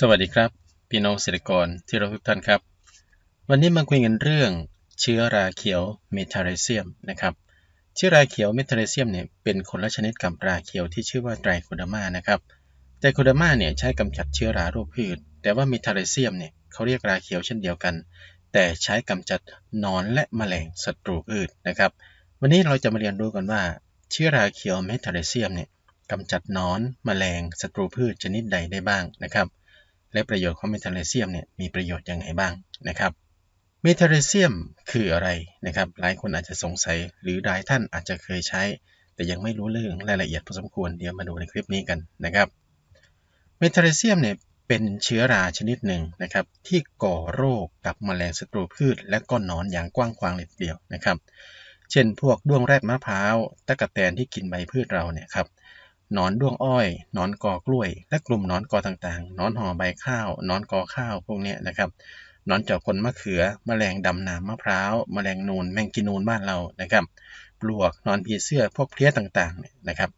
สวัสดีครับ พี่น้องเกษตรกรที่เราทุกท่านครับ วันนี้มาคุยกันเรื่อง เชื้อราเขียวเมทาเรเซียมนะครับ เชื้อราเขียวเมทาเรเซียมเนี่ยเป็นคนละชนิดกับราเขียวที่ชื่อว่าไตรโคดอร์มานะครับไตรโคดอร์มาเนี่ยใช้กำจัดเชื้อราโรคพืช แต่ว่าเมทาเรเซียมเนี่ยเขาเรียกราเขียวเช่นเดียวกัน แต่ใช้กำจัดนอนและแมลงศัตรูพืชนะครับ วันนี้เราจะมาเรียนรู้กันว่า เชื้อราเขียวเมทาเรเซียมเนี่ยกำจัดนอนแมลงศัตรูพืชชนิดใดได้บ้างนะครับ และประโยชน์ของเมทาเลเซียมเนี่ยมีประโยชน์ยังไงบ้างนะครับเมทาเลเซียมคืออะไรนะครับหลายคนอาจจะสงสัยหรือหลายท่านอาจจะเคยใช้ แต่ยังไม่รู้เรื่องรายละเอียดพอสมควรเดี๋ยวมาดูในคลิปนี้กันนะครับเมทาเลเซียมเนี่ยเป็นเชื้อราชนิดหนึ่งนะครับที่ก่อโรคกับแมลงศัตรูพืช และก็หนอนอย่างกว้างขวางเลยทีเดียวนะครับ เช่นพวกด้วงแรดมะพร้าวตะกะแตนที่กินใบพืชเราเนี่ยครับ หนอนด้วงอ้อยหนอนกอกล้วย และกลุ่มหนอนกอต่างๆหนอนห่อใบข้าวหนอนกอข้าวพวกนี้นะครับหนอนเจาะคนมะเขือแมลงดำน้ำมะพร้าวแมลงนูนแมงกินูนบ้านเรานะครับปลวกหนอนผีเสื้อพวกเพลี้ยต่างๆเนี่ยนะครับ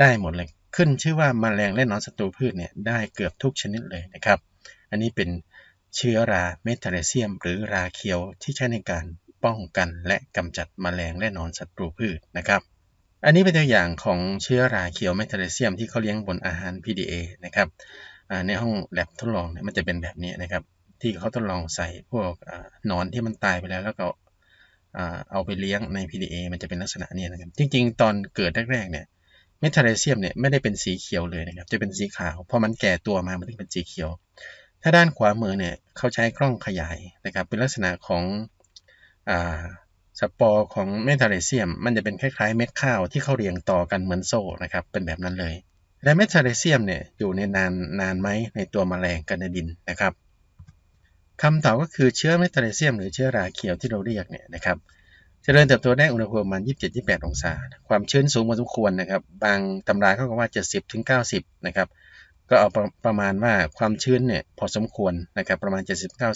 ได้หมดเลยขึ้นชื่อว่าแมลงและหนอนศัตรูพืชเนี่ยได้เกือบทุกชนิดเลยนะครับ อันนี้เป็นเชื้อราเมทาเลเซียม หรือราเคียวที่ใช้ในการป้องกันและกำจัดแมลงและหนอนศัตรูพืชนะครับ อันนี้เป็นตัวอย่างของเชื้อราเขียวเมทาเลเซียมที่เขาเลี้ยงบนอาหาร PDA นะครับในห้องแลบทดลองเนี่ยมันจะเป็นแบบนี้นะครับ ที่เขาทดลองใส่พวกนอนที่มันตายไปแล้วแล้วก็เอาไปเลี้ยงใน PDA มันจะเป็นลักษณะนี้นะครับ จริง ๆ ตอนเกิดแรกๆเนี่ยเมทาเลเซียมเนี่ยไม่ได้เป็นสีเขียวเลยนะครับ จะเป็นสีขาวพอมันแก่ตัวมามันถึงเป็นสีเขียว ถ้าด้านขวามือเนี่ยเขาใช้กล้องขยายนะครับ เป็นลักษณะของ สปอร์ของเมทาเลเซียม มันจะเป็นคล้ายๆ เม็ดข้าวที่เขาเรียงต่อกันเหมือนโซ่นะครับเป็นแบบนั้นเลย และเมทาเลเซียมเนี่ยอยู่ในนานนานไหมในตัวมแมลงกันในดินนะครับคำตอบก็คือเชื้อเมทาเลเซียม หรือเชื้อราเขียวที่เราเรียกเนี่ยนะครับจเจริญเติบโตได้อุณหภูมิประมาณ27-28 องศา ความชื้นสูงพอสมควรนะครับ บางตำราเขาก็ว่า 70-90 นะครับ ก็เอาประมาณว่าความชื้นเนี่ยพอสมควรนะครับประมาณ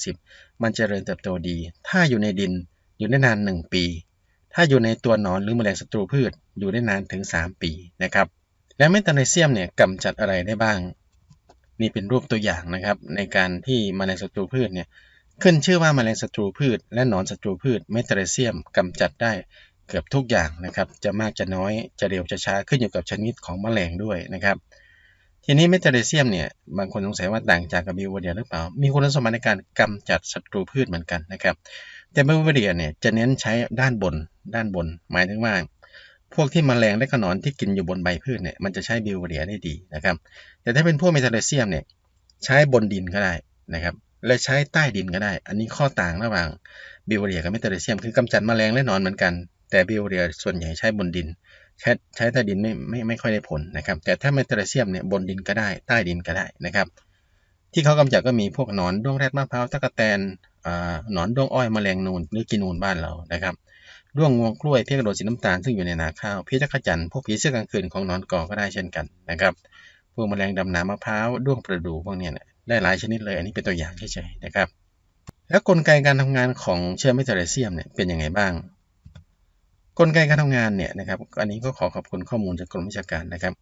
70-90 มันจเจริญเติบโตดี ถ้าอยู่ในดิน อยู่ได้นาน 1 ปี ถ้าอยู่ในตัวหนอนหรือแมลงศัตรูพืชอยู่ได้นานถึง 3 ปีนะครับ และเมทาเนเซียมเนี่ยกำจัดอะไรได้บ้าง นี่เป็นรูปตัวอย่างนะครับ ในการที่แมลงศัตรูพืชเนี่ยขึ้นชื่อว่าแมลงศัตรูพืช และหนอนศัตรูพืชเมทาเนเซียมกำจัดได้เกือบทุกอย่างนะครับ จะมากจะน้อยจะเร็วจะช้าขึ้นอยู่กับชนิดของแมลงด้วยนะครับ ทีนี้เมทาเนเซียมเนี่ยบางคนสงสัยว่าต่างจากกับบิวเดียหรือเปล่า มีคุณสมบัติในการกำจัดศัตรูพืชเหมือนกันนะครับ แต่เบลเวเดียเนี่ยจะเน้นใช้ด้านบนด้านบน หมายถึงว่า พวกที่มแมลงและขนอนที่กินอยู่บนใบพืชเนี่ยมันจะใช้บิวเดียได้ดีนะครับ แต่ถ้าเป็นพวกเมทาเลเซียมเนี่ยใช้บนดินก็ได้นะครับและใช้ใต้ดินก็ได้ อันนี้ข้อต่างระหว่างบิวเดียกับเมทาเลเซียมคือกำจัดมแมลงและนอนเหมือนกัน แต่บิวเดียส่วนใหญ่ใช้บนดิน ใช้ใช้ใต้ดินไม่ไม่ไม่ค่อยได้ผลนะครับ แต่ถ้าเมทาเลเซียมเนี่ยบนดินก็ได้ ใต้ดินก็ได้นะครับ ที่เขากำจัดก็มีพวกหนอนด้วงแรดมะพร้าวตะกะแตน หนอนด้วงอ้อยแมลงนูนหรือกินูนบ้านเรานะครับด้วงงวงกล้วยเพี้ยกระโดดสีน้ำตาลซึ่งอยู่ในนาข้าวพี้จักรจันพวกผีเสื้อกลางคืนของนอนกอก็ได้เช่นกันนะครับพวกแมลงดำน้ำมะพร้าวด้วงประดูพวกนี้นะได้หลายชนิดเลย อันนี้เป็นตัวอย่างเฉยๆนะครับ แล้วกลไกการทำงานของเชื้อเมทาเลเซียมเนี่ยเป็นยังไงบ้าง กลไกการทำงานเนี่ยนะครับอันนี้ก็ขอขอบคุณข้อมูลจากกรมวิชาการนะครับ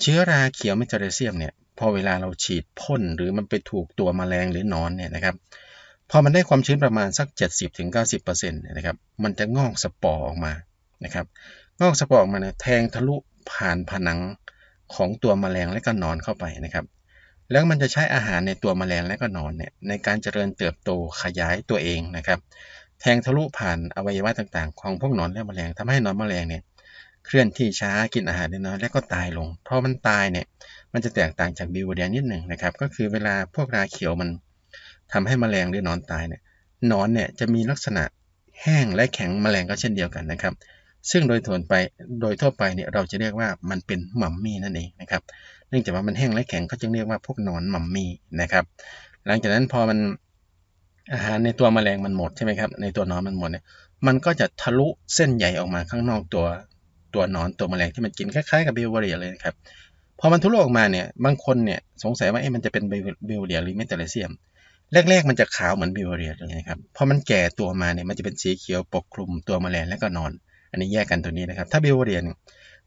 เชื้อราเขียวเมทาเลเซียมเนี่ยพอเวลาเราฉีดพ่นหรือมันไปถูกตัวมแมลงหรือนอนเนี่ยนะครับ พอมันได้ความชื้นประมาณสัก 70-90%นะครับ มันจะงอกสปอร์ออกมานะครับงอกสปอร์ออกมาเนี่ยแทงทะลุผ่านผนังของตัวมแมลงและก็นอนเข้าไปนะครับ แล้วมันจะใช้อาหารในตัวมแมลงและก็นอนเนี่ยในการเจริญเติบโตขยายตัวเองนะครับ แทงทะลุผ่านอวัยวะต่างๆ ของพวกนอนและมแมลงทำให้นอนมแมลงเนี่ยเคลื่อนที่ช้ากินอาหารได้น้อยและก็ตายลงเพราะมันตายเนี่ยมันจะแตกต่างจากบิวเดียนิดหนึ่งนะครับ ก็คือเวลาพวกราเขียวมัน ทำให้มแมลงหรือนอนตายเนี่ยนอนเนี่ยจะมีลักษณะแห้งและแข็งมแมลงก็เช่นเดียวกันนะครับ ซึ่งโดยถ่วไปโดยทั่วไปเนี่ยเราจะเรียกว่ามันเป็นหมัมมี่นั่นเองนะครับ เนื่องจากว่ามันแห้งและแข็งเขาจึงเรียกว่าพวกนอนหมัมมี่นะครับ หลังจากนั้นพอมันอาหารในตัวมแมลงมันหมดใช่ไหมครับในตัวนอนมันหมดเนี่ยมันก็จะทะลุเส้นใหญ่ออกมาข้างนอกตัวตัวนอนตัวมแมลงที่มันกินคล้ายๆกับเบิวเวอรียเลยนะครับพอมันทะลุออกมาเนี่ยบางคนเนี่ยสงสัยว่าเอ๊ะมันจะเป็นเบิวเวอรียหรือเมทาเลเซียม แรกๆ มันจะขาวเหมือนบิวเรียเลยนะครับ พอมันแก่ตัวมาเนี่ยมันจะเป็นสีเขียวปกคลุมตัวแมลงและก็นอน อันนี้แยกกันตัวนี้นะครับ ถ้าบิวเรียน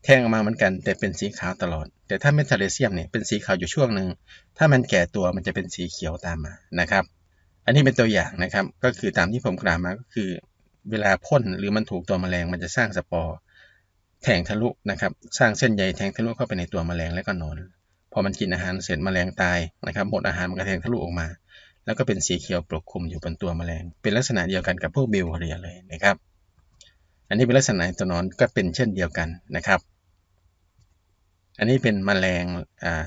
แทงออกมาเหมือนกัน แต่เป็นสีขาวตลอด แต่ถ้าเมทาเลเซียมเนี่ยเป็นสีขาวอยู่ช่วงหนึ่ง ถ้ามันแก่ตัวมันจะเป็นสีเขียวตามมานะครับ อันนี้เป็นตัวอย่างนะครับ ก็คือตามที่ผมกล่าวมาก็คือ เวลาพ่นหรือมันถูกตัวแมลงมันจะสร้างสปอร์แทงทะลุนะครับ สร้างเส้นใยแทงทะลุเข้าไปในตัวแมลงและก็นอน พอมันกินอาหารเสร็จแมลงตายนะครับ หมดอาหารมันก็แทงทะลุออกมา แล้วก็เป็นสีเขียวปกคลุมอยู่บนตัวแมลง เป็นลักษณะเดียวกันกับพวกบิวเรียเลยนะครับ อันนี้เป็นลักษณะตัวนอนก็เป็นเช่นเดียวกันนะครับ อันนี้เป็นแมลง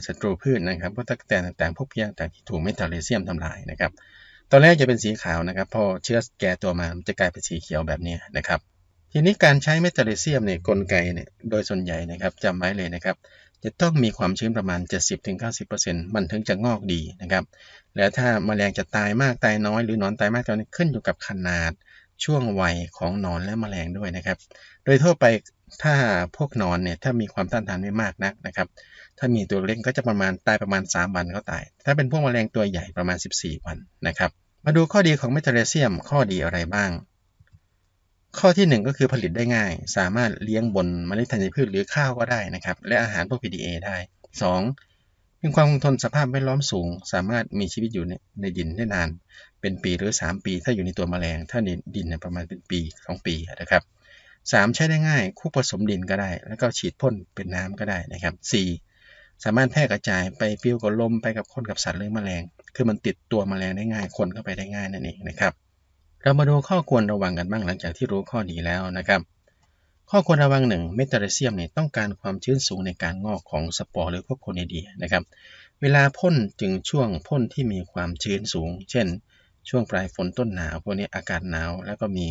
ศัตรูพืชนะครับพวกตะกั่วแตนต่างๆพวกเพียงต่างที่ถูกเมทาเลเซียมทำลายนะครับ ตอนแรกจะเป็นสีขาวนะครับ พอเชื้อแก่ตัวมามจะกลายเป็นสีเขียวแบบนี้นะครับ ทีนี้การใช้เมทาเลเซียมเนี่ยกลไกเนี่ยโดยส่วนใหญ่นะครับจำไว้เลยนะครับ จะต้องมีความชื้นประมาณ 70-90%มันถึงจะงอกดีนะครับ แล้วถ้าแมลงจะตายมากตายน้อยหรือนอนตายมากตายน้อยขึ้นอยู่กับขนาดช่วงวัยของนอนและแมลงด้วยนะครับ โดยทั่วไปถ้าพวกนอนเนี่ยถ้ามีความต้านทานไม่มากนักนะครับ ถ้ามีตัวเล็กก็จะประมาณตายประมาณ 3 วันก็ตาย ถ้าเป็นพวกแมลงตัวใหญ่ประมาณ 14 วันนะครับ มาดูข้อดีของเมทาเลเซียมข้อดีอะไรบ้าง ข้อที่ 1 ก็คือผลิตได้ง่าย สามารถเลี้ยงบนเมล็ดธัญพืชหรือข้าวก็ได้นะครับ และอาหารพวก PDA ได้ 2. มีความคงทนสภาพแวดล้อมสูง สามารถมีชีวิตอยู่ในในดินได้นาน เป็นปีหรือ 3 ปี ถ้าอยู่ในตัวแมลง ถ้าในดินเนี่ยประมาณเป็นปี 2 ปีนะครับ 3. ใช้ได้ง่ายคู่ผสมดินก็ได้ แล้วก็ฉีดพ่นเป็นน้ำก็ได้นะครับ 4. สามารถแพร่กระจายไปปิ้วกับลมไปกับคนกับสัตว์หรือแมลง คือมันติดตัวแมลงได้ง่ายคนเข้าไปได้ง่ายนั่นเองนะครับ เรามาดูข้อควรระวังกันบ้างหลังจากที่รู้ข้อดีแล้วนะครับ ข้อควรระวังหนึ่งเมทาเลเซียมเนี่ยต้องการความชื้นสูงในการงอกของสปอร์หรือพวกโคเนเดียนะครับ เวลาพ่นจึงช่วงพ่นที่มีความชื้นสูง เช่น ช่วงปลายฝนต้นหนาวพวกนี้อากาศหนาวแล้วก็มี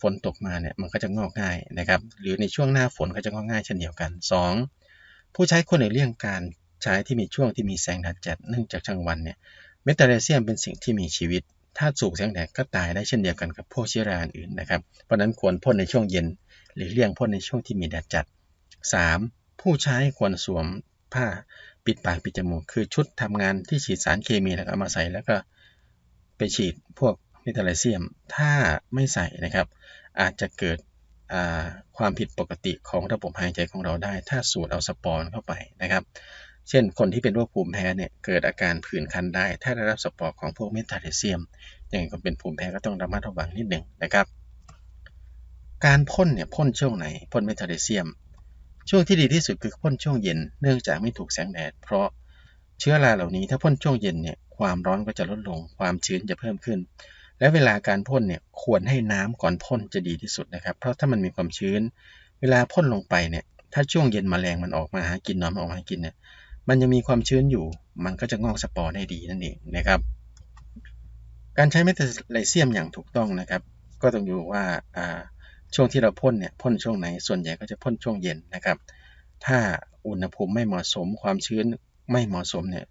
ฝนตกมาเนี่ยมันก็จะงอกง่ายนะครับ หรือในช่วงหน้าฝนก็จะงอกง่ายเช่นเดียวกัน 2. ผู้ใช้คนในเรื่องการใช้ที่มีช่วงที่มีแสงแดดจัดเนื่องจากกลางวันเนี่ยเมทาเลเซียมเป็นสิ่งที่มีชีวิต ถ้าสูกแสงแดดก็ตายได้เช่นเดียวกันกับพวกเชื้อราอื่นนะครับ เพราะนั้นควรพ่นในช่วงเย็น หรือเลี่ยงพ่นในช่วงที่มีแดดจัด 3. ผู้ใช้ควรสวมผ้าปิดปากปิดจมูก คือชุดทำงานที่ฉีดสารเคมีแล้วเอามาใส่แล้วก็ไปฉีดพวกเมทาเลเซียม ถ้าไม่ใส่นะครับ อาจจะเกิดความผิดปกติของระบบหายใจของเราได้ ถ้าสูดเอาสปอร์เข้าไปนะครับ เช่น คนที่เป็นโรคภูมิแพ้เนี่ยเกิดอาการผื่นคันได้ ถ้าได้รับสปอร์ของพวกเมทาเลเซียมอย่างก็เป็นภูมิแพ้ก็ต้องระมัดระวังนิดหนึ่งนะครับการพ่นเนี่ยพ่นช่วงไหนพ่นเมทาเลเซียม ช่วงที่ดีที่สุดคือพ่นช่วงเย็น เนื่องจากไม่ถูกแสงแดด เพราะเชื้อราเหล่านี้ถ้าพ่นช่วงเย็นเนี่ยความร้อนก็จะลดลง ความชื้นจะเพิ่มขึ้น และเวลาการพ่นเนี่ยควรให้น้ำก่อนพ่นจะดีที่สุดนะครับ เพราะถ้ามันมีความชื้น เวลาพ่นลงไปเนี่ยถ้าช่วงเย็นมแมลงมันออกมาหากินนอนออกมาหากินเนี่ย มันยังมีความชื้นอยู่ มันก็จะงอกสปอร์ได้ดีนั่นเองนะครับ การใช้เมทาไลเซียมอย่างถูกต้องนะครับ ก็ต้องอยู่ว่าช่วงที่เราพ่นเนี่ยพ่นช่วงไหน ส่วนใหญ่ก็จะพ่นช่วงเย็นนะครับ ถ้าอุณหภูมิไม่เหมาะสมความชื้นไม่เหมาะสมเนี่ย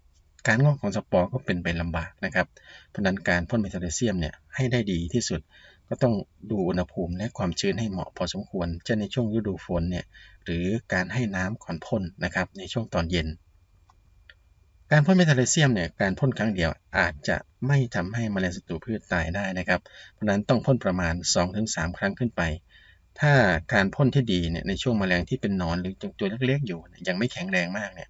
การงอกของสปอร์ก็เป็นไปลำบากนะครับ เพราะนั้นการพ่นเมทาเลเซียมเนี่ยให้ได้ดีที่สุดก็ต้องดูอุณหภูมิและความชื้นให้เหมาะพอสมควรจะในช่วงฤดูฝนเนี่ยหรือการให้น้ำก่อนพ่นนะครับในช่วงตอนเย็น การพ่นเมทาเลเซียมเนี่ยการพ่นครั้งเดียวอาจจะไม่ทำให้แมลงศัตรูพืชตายได้นะครับ เพราะนั้นต้องพ่นประมาณ 2-3 ครั้งขึ้นไป ถ้าการพ่นที่ดีเนี่ยในช่วงแมลงที่เป็นนอนหรือตัวเล็กๆอยู่ ยังไม่แข็งแรงมากเนี่ย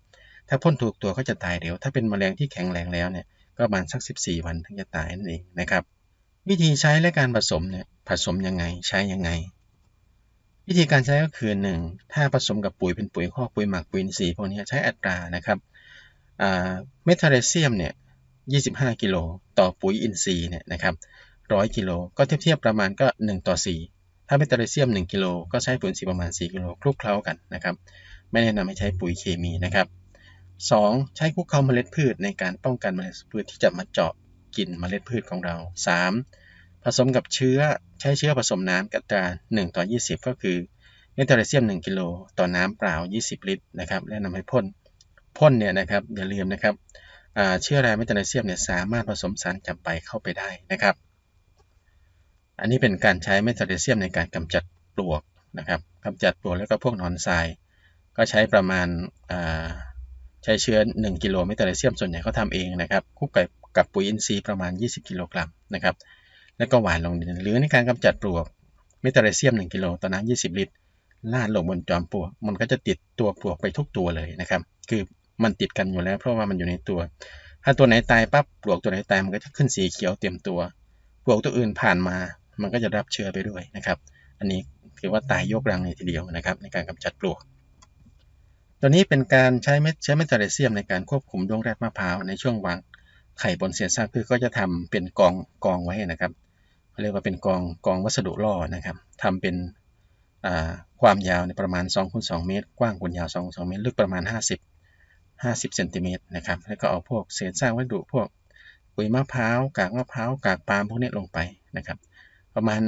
ถ้าพ่นถูกตัวก็จะตายเร็ว ถ้าเป็นแมลงที่แข็งแรงแล้วเนี่ยก็ประมาณสัก 14 วันถึงจะตายนั่นเองนะครับ วิธีใช้และการผสมเนี่ยผสมยังไงใช้ยังไง วิธีการใช้ก็คือ 1. ถ้าผสมกับปุ๋ยเป็นปุ๋ยข้อปุ๋ยหมักปุ๋ยอินทรีย์พวกนี้ใช้อัตรานะครับ เมทาเลเซียมเนี่ย25 กิโลต่อปุ๋ยอินทรีย์เนี่ยนะครับ100 กิโลก็เทียบเทียบประมาณก็ 1 ต่อ 4 ถ้าเมทาเลเซียม 1 กิโลก็ใช้ปุ๋ยอินทรีย์ประมาณ 4 กิโลคลุกเคล้ากันนะครับไม่แนะนำให้ใช้ปุ๋ยเคมีนะครับ 2. ใช้คุกเข้าเมล็ดพืชในการป้องกันเมล็ดพืชที่จะมาเจาะกินเมล็ดพืชของเรา 3. ผสมกับเชื้อใช้เชื้อผสมน้ำกับตรา1 ต่อ 20 ก็คือเมทาเลเซียม 1 กิโลต่อน้ำเปล่า 20 ลิตรนะครับและนำให้พ่น พ่นเนี่ยนะครับอย่าลืมนะครับเชื้อราเมทาเลเซียมเนี่ยสามารถผสมสารจับไปเข้าไปได้นะครับ อันนี้เป็นการใช้เมทาเลเซียมในการกำจัดปลวกนะครับกำจัดปลวกแล้วก็พวกนอนทราย ก็ใช้ประมาณใช้เชื้อ 1 กิโลเมตรเลเซียมส่วนใหญ่เขาทำเองนะครับคู่กับกับปุ๋ยอินทรีย์ประมาณ 20 กิโลกรัมนะครับแล้วก็หวานลงดินหรือในการกำจัดปลวกเมตรเลเซียม 1 กิโลต่อน้ำ20 ลิตรลาดลงบนจอมปลวก มันก็จะติดตัวปลวกไปทุกตัวเลยนะครับ คือ มันติดกันอยู่แล้วเพราะว่ามันอยู่ในตัว ถ้าตัวไหนตายปั๊บปลวกตัวไหนตายมันก็จะขึ้นสีเขียวเต็มตัว ปลวกตัวอื่นผ่านมา มันก็จะรับเชื้อไปด้วยนะครับ อันนี้ถือว่าตายยกรังเลยทีเดียวนะครับ ในการกำจัดปลวก ตัวนี้เป็นการใช้เม็ดใช้เมทาเรเซียมในการควบคุมดวงแรดมะพร้าวในช่วงวางไข่บนเศษซากพืชก็จะทำเป็นกองกองไว้นะครับเรียกว่าเป็นกองกองวัสดุล่อนะครับทำเป็นความยาวในประมาณ2คูณ2เมตร กว้างคูณยาว2คูณ2เมตร ลึกประมาณ 50 50เซนติเมตรนะครับ แล้วก็เอาพวกเศษซากวัสดุพวกปุ๋ยมะพร้าวกากมะพร้าวกากปาล์มพวกนี้ลงไปนะครับ ประมาณ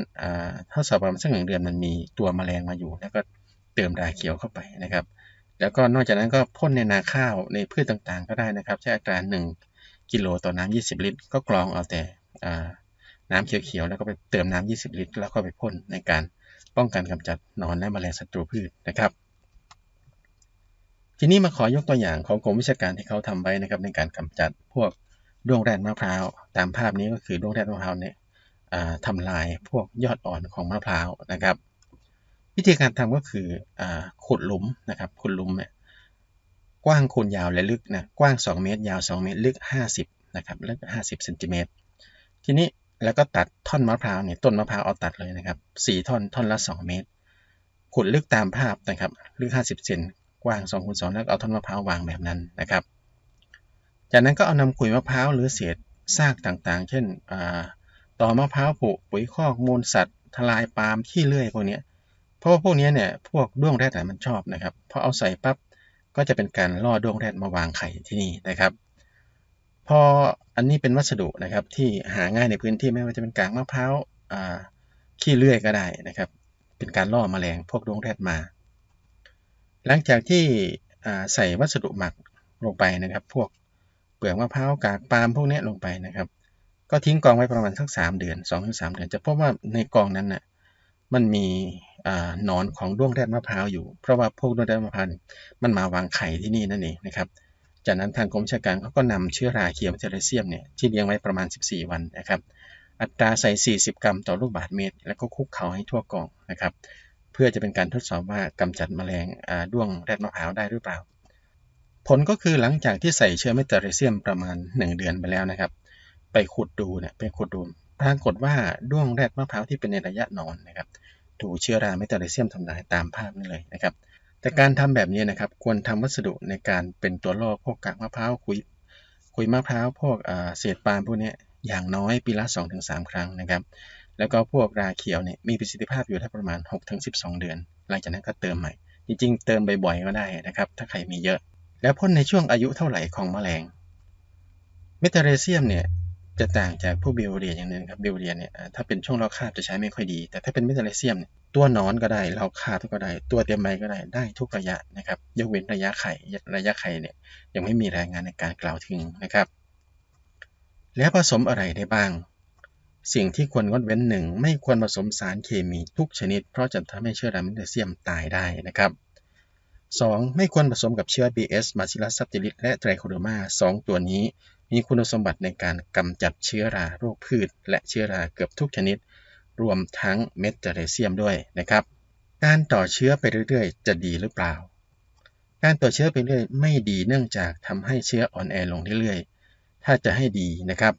ถ้าสอบประมาณสักหนึ่งเดือนมันมีตัวแมลงมาอยู่ แล้วก็เติมดาเขียวเข้าไปนะครับ แล้วก็นอกจากนั้นก็พ่นในนาข้าวในพืชต่างๆ ก็ได้นะครับใช้อัตรา1กิโลต่อน้ำ20 ลิตร ก็กรองเอาแต่น้ำเขียวๆแล้วก็ไปเติมน้ำ20 ลิตร แล้วก็ไปพ่นในการป้องกันกำจัดนอนและแมลงศัตรูพืชนะครับ ทีนี้มาขอยกตัวอย่างของกรมวิชาการที่เขาทำไว้นะครับในการกำจัดพวกดวงแรดมะพร้าวตามภาพนี้ก็คือดวงแรดมะพร้าวเนี่ยทำลายพวกยอดอ่อนของมะพร้าวนะครับ วิธีการทำก็คืออขุดหลุมนะครับขุดหลุมเนี่ยกว้างคูณยาวและลึกนะกว้าง 2 เมตร ยาว 2 เมตร ลึก 50นะครับลึก 50เซนติเมตรทีนี้แล้วก็ตัดท่อนมะพร้าวเนี่ยต้นมะพร้าวเอาตัดเลยนะครับสี่ท่อนท่อนละ 2 เมตรขุดลึกตามภาพนะครับลึก 50เซน ว้าง2คูณ2แล้วเอาท่อนมะพร้าววางแบบนั้นนะครับ จากนั้นก็เอานำขุยมะพร้าวหรือเศษซากต่างๆ เช่นต่อมะพร้าวผุปุ๋ยคอกมูลสัตว์ ทลายปาล์มขี้เลื่อยพวกนี้เพราะว่าพวกนี้เนี่ยพวกด้วงแรดมันชอบนะครับพอเอาใส่ปั๊บก็จะเป็นการล่อด้วงแรดมาวางไข่ที่นี่นะครับ พออันนี้เป็นวัสดุนะครับที่หาง่ายในพื้นที่ไม่ว่าจะเป็นกากมะพร้าวขี้เลื่อยก็ได้นะครับ เป็นการล่อมแมลงพวกดวงแรดมา หลังจากที่ใส่วัสดุหมักลงไปนะครับ พวกเปลือกมะพร้าวกากปาล์มพวกนี้ลงไปนะครับ ก็ทิ้งกองไว้ประมาณสักสามเดือน2อถึงสเดือน จะพบว่าในกองนั้นนะ่ะมันมีหนอนของด้วงแรดมะพร้าวอยู่ เพราะว่าพวกด้วงแรดมะพร้าวมันมาวางไข่ที่นี่นั่นเองนะครับ จากนั้นทางกรมชาการเขาก็นำเชื้อราเคียวเทเรเซียมเนี่ยที่เลี้ยงไว้ประมาณ 14 วันนะครับ อัตราใส่ 40 กรัมต่อลูกบาศก์เมตร แล้วก็คุกเขาให้ทั่วกองนะครับ เพื่อจะเป็นการทดสอบว่ากำจัดแมลงด้วงแรดมะพร้าวได้หรือเปล่า ผลก็คือหลังจากที่ใส่เชื้อเมทเรเซียมประมาณ 1 เดือนไปแล้วนะครับ ไปขุดดูเนี่ยไปขุดดูปรากฏว่าด้วงแรดมะพร้าวที่เป็นในระยะนอนนะครับถูกเชื้อราเมทเรเซียมทำลายตามภาพนี้เลยนะครับ แต่การทำแบบนี้นะครับควรทำวัสดุในการเป็นตัวล่อพวกกากมะพร้าวคุยคุยมะพร้าวพวกเศษปาล์มพวกนี้อย่างน้อยปีละ 2-3 ครั้งนะครับ แล้วก็พวกราเขียวเนี่ยมีประสิทธิภาพอยู่ได้ประมาณ 6-12 เดือน หลังจากนั้นก็เติมใหม่ จริงๆ เติมบ่อยๆก็ได้นะครับ ถ้าใครมีเยอะ แล้วพ่นในช่วงอายุเท่าไหร่ของแมลงเมทาเรเซียมเนี่ยจะต่างจากพวกบิวเรียอย่างนึงครับเบิวเรียเนี่ยถ้าเป็นช่วงเราคาบจะใช้ไม่ค่อยดี แต่ถ้าเป็นเมทาเรเซียมเนี่ยตัวนอนก็ได้เราคาบก็ได้ ตัวเตรียมใบก็ได้ได้ทุกระยะนะครับยกเว้นระยะไข่ระยะไข่เนี่ยยังไม่มีรายงานในการกล่าวถึงนะครับ แล้วผสมอะไรได้บ้าง สิ่งที่ควรงดเว้นหนึ่งไม่ควรผสมสารเคมีทุกชนิด เพราะจะทำให้เชื้อราเมทาเรเซียมตายได้นะครับ 2. ไม่ควรผสมกับเชื้อ BS Bacillus subtilis และไตรโคเดอร์มา2ตัวนี้ มีคุณสมบัติในการกำจัดเชื้อราโรคพืช และเชื้อราเกือบทุกชนิด รวมทั้งเมทเรเซียมด้วยนะครับ การต่อเชื้อไปเรื่อยๆ จะดีหรือเปล่า การต่อเชื้อไปเรื่อยไม่ดีเนื่องจากทำให้เชื้ออ่อนแอลงเรื่อยๆ ถ้าจะให้ดีนะครับ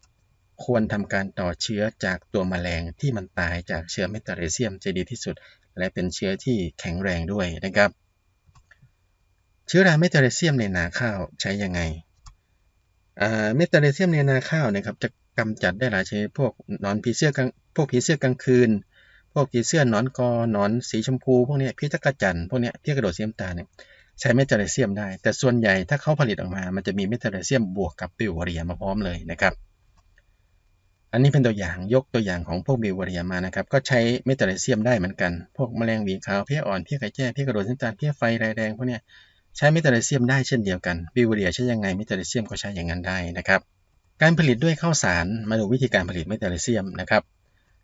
ควรทำการต่อเชื้อจากตัวมแมลงที่มันตายจากเชื้อเมทเรเซียมจะดีที่สุด และเป็นเชื้อที่แข็งแรงด้วยนะครับ เชื้อราเมทเรเซียมในนาข้าวใช้ยังไงเมตาเลเซียมในนาข้าวนะครับจะกำจัดได้หลายชนิดพวกหนอนผีเสื้อกลางพวกผีเสื้อกลางคืน พวกผีเสื้อหนอนกอหนอนสีชมพูพวกนี้พี่จักระจันพวกนี้พี่กระโดดเสียมตาเนี่ยใช้เมตาเลเซียมได้ แต่ส่วนใหญ่ถ้าเขาผลิตออกมา มันจะมีเมตาเลเซียมบวกกับบิวเรียมาพร้อมเลยนะครับ อันนี้เป็นตัวอย่างยกตัวอย่างของพวกบิวเรียมานะครับ ก็ใช้เมตาเลเซียมได้เหมือนกัน พวกแมลงวีขาวเพี้ยอ่อนเพี้ยไก่แจ้เพี้ยกระโดดเส้นตาเพี้ยไฟแรงแดงพวกนี้ใช้เมตาเลเซียมได้เช่นเดียวกันบิวเรียใช้ยังไงเมตาเลเซียมก็ใช้อย่างนั้นได้นะครับ การผลิตด้วยข้าวสารมาดูวิธีการผลิตเมทาเลเซียมนะครับ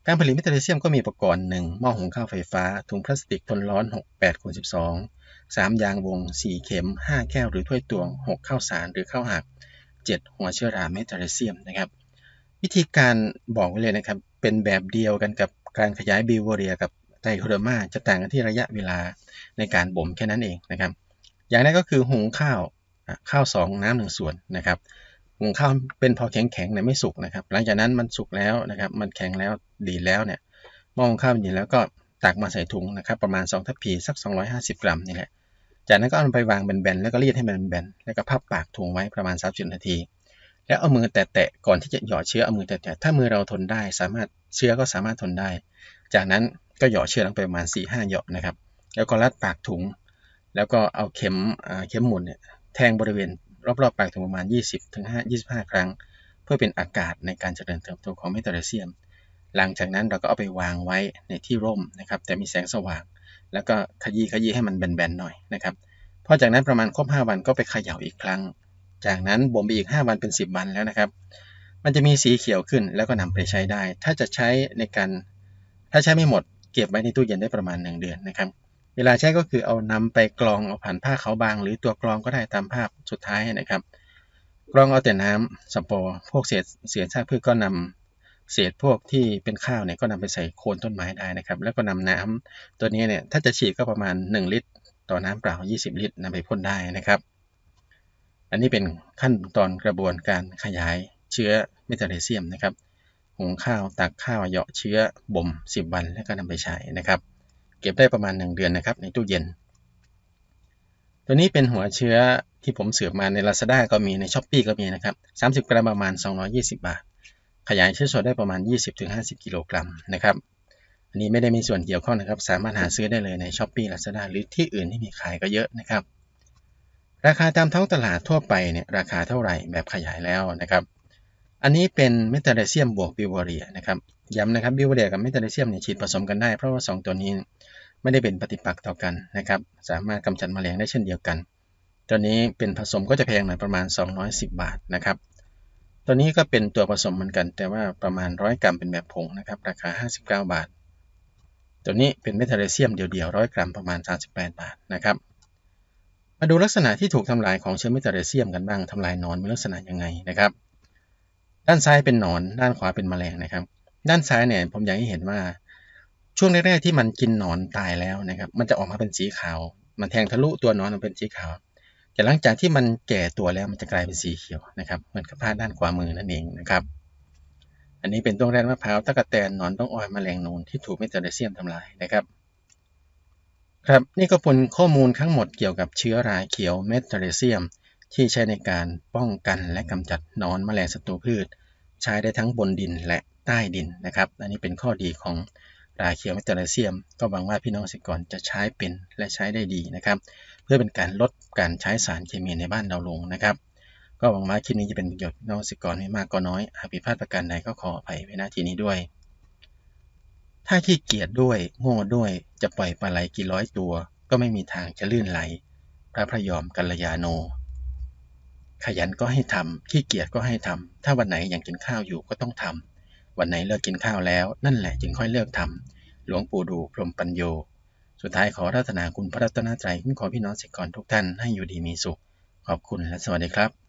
การผลิตเมทาเลเซียมก็มีอุปกรณ์1หม้อหุงข้าวไฟฟ้า ถุงพลาสติกทนร้อน6 8คูณ12 3 ยางวง 4 เข็ม 5 แก้วหรือถ้วยตวง 6 ข้าวสารหรือข้าวหัก 7 หัวเชื้อราเมทาเลเซียมนะครับ วิธีการบอกไว้เลยนะครับ เป็นแบบเดียวกันกับการขยายบิวเวอรียกับไตโคเดอร์มาจะต่างกันที่ระยะเวลาในการบ่มแค่นั้นเองนะครับ อย่างแรกก็คือหุงข้าวข้าว 2 น้ำหนึ่งส่วนนะครับหุงข้าวเป็นพอแข็งๆเนี่ยไม่สุกนะครับ หลังจากนั้นมันสุกแล้วนะครับ มันแข็งแล้วดีแล้วเนี่ยมองข้าวเย็นแล้วก็ตักมาใส่ถุงนะครับ ประมาณ2ทัพพีสัก 250 กรัมนี่แหละจากนั้นก็เอาไปวางแบนๆแล้วก็รีดให้มันแบนแล้วก็พับปากถุงไว้ประมาณ 30 นาที แล้วเอามือแตะๆก่อนที่จะหยอดเชื้อเอามือแตะๆถ้ามือเราทนได้ สามารถเชื้อก็สามารถทนได้ จากนั้นก็หยอดเชื้อลงไปประมาณ4-5หยอดนะครับ แล้วก็รัดปากถุง แล้วก็เอาเข็มเข็มหมุนเนี่ยแทงบริเวณรอบๆปากถุงประมาณ 20-25 ครั้ง เพื่อเป็นอากาศในการเจริญเติบโตของเมตาเรเซียม หลังจากนั้นเราก็เอาไปวางไว้ในที่ร่มนะครับ แต่มีแสงสว่าง แล้วก็ขยี้ขยี้ให้มันแบนๆหน่อยนะครับพอจากนั้นประมาณครบ 5 วันก็ไปเขย่าอีกครั้ง จากนั้นบ่มไปอีก 5 วันเป็น 10 วันแล้วนะครับ มันจะมีสีเขียวขึ้นแล้วก็นำไปใช้ได้ ถ้าจะใช้ในการ ถ้าใช้ไม่หมด เก็บไว้ในตู้เย็นได้ประมาณ 1 เดือนนะครับ เวลาใช้ก็คือเอานำไปกรองเอาผ่านผ้าขาวบาง หรือตัวกรองก็ได้ตามภาพสุดท้ายนะครับ กรองเอาแต่น้ำสปอร์พวกเศษเศษซากพืชก็นำเศษพวกที่เป็นข้าวเนี่ยก็นำไปใส่โคนต้นไม้ได้นะครับ แล้วก็นำน้ำตัวนี้เนี่ยถ้าจะฉีดก็ประมาณ 1 ลิตร ต่อน้ำเปล่า 20 ลิตรนำไปพ่นได้นะครับ อันนี้เป็นขั้นตอนกระบวนการขยายเชื้อเมทาเรเซียมนะครับหุงข้าวตักข้าวเหยาะเชื้อบ่ม 10 วัน แล้วก็นำไปใช้นะครับ เก็บได้ประมาณ 1 เดือนนะครับ ในตู้เย็น ตัวนี้เป็นหัวเชื้อที่ผมเสือมาใน Lazada ก็มีใน s h อ p e e ก็มีนะครับ 30 กรัมประมาณ 220 บาท ขยายเชื้อสดได้ประมาณ 20-50 กิโลกรัมนะครับอันนี้ไม่ได้มีส่วนเกี่ยวข้องนะครับ สามารถหาซื้อได้เลยใน s h อ p e e Lazada หรือที่อื่นที่มีขายก็เยอะนะครับ ราคาตามท้องตลาดทั่วไปเนี่ยราคาเท่าไหร่แบบขยายแล้วนะครับ อันนี้เป็นเมทาเรเซียมบวกบิวเรียนะครับย้ำนะครับบิวเรียกับเมทาเรเซียมเนี่ยฉีดผสมกันได้ เพราะว่า 2 ตัวนี้ไม่ได้เป็นปฏิปักษ์ต่อกันนะครับ สามารถกำจัดแมลงได้เช่นเดียวกัน ตัวนี้เป็นผสมก็จะแพงหน่อยประมาณ 210 บาทนะครับ ตัวนี้ก็เป็นตัวผสมเหมือนกัน แต่ว่าประมาณ 100 กรัมเป็นแบบผงนะครับราคา 59 บาท ตัวนี้เป็นเมทาเรเซียมเดียวๆ100 กรัมประมาณ 38 บาทนะครับ มาดูลักษณะที่ถูกทำลายของเชื้อเมทาเรเซียมกันบ้างทำลายนอนมีลักษณะยังไงนะครับ ด้านซ้ายเป็นหนอน ด้านขวาเป็นแมลงนะครับ ด้านซ้ายเนี่ยผมอยากให้เห็นว่า ช่วงแรกๆที่มันกินหนอนตายแล้วนะครับ มันจะออกมาเป็นสีขาว มันแทงทะลุตัวนอนมันเป็นสีขาว แต่หลังจากที่มันแก่ตัวแล้วมันจะกลายเป็นสีเขียวนะครับเหมือนกับภาพด้านขวามือนั่นเองนะครับ อันนี้เป็นต้นแรกมะพร้าวตะกะแตนหนอนต้องออยแมลงนูนที่ถูกเมทาเรเซียมทำลายนะครับ ครับนี่ก็เป็นข้อมูลทั้งหมดเกี่ยวกับเชื้อราเขียวเมทาเรเซียม ที่ใช้ในการป้องกันและกำจัดนอนแมลงศัตรูพืช ใช้ได้ทั้งบนดินและใต้ดินนะครับ อันนี้เป็นข้อดีของราเคียวเมทาเรเซียม ก็หวังว่าพี่น้องเกษตรกรจะใช้เป็นและใช้ได้ดีนะครับ เพื่อเป็นการลดการใช้สารเคมีในบ้านเราลงนะครับ ก็หวังว่าคลิปนี้จะเป็นประโยชน์พี่น้องเกษตรกรไม่มากก็น้อยหากผิดพลาดประการใดก็ขออภัยไว้หน้าที่นี้ด้วย ถ้าขี้เกียจด้วยโง่ด้วยจะปล่อยปลาไหลกี่ร้อยตัว ก็ไม่มีทางจะลื่นไหล พระพระยอมกัลยาโน ขยันก็ให้ทำขี้เกียจก็ให้ทำถ้าวันไหนยังกินข้าวอยู่ก็ต้องทำวันไหนเลิกกินข้าวแล้ว นั่นแหละจึงค่อยเลิกทำหลวงปู่ดูพรหมปัญโย สุดท้ายขอรัตนาคุณพระรัตนตรัยคุ้มครอพี่น้องเกษตรกรทุกท่านให้อยู่ดีมีสุข ขอบคุณและสวัสดีครับ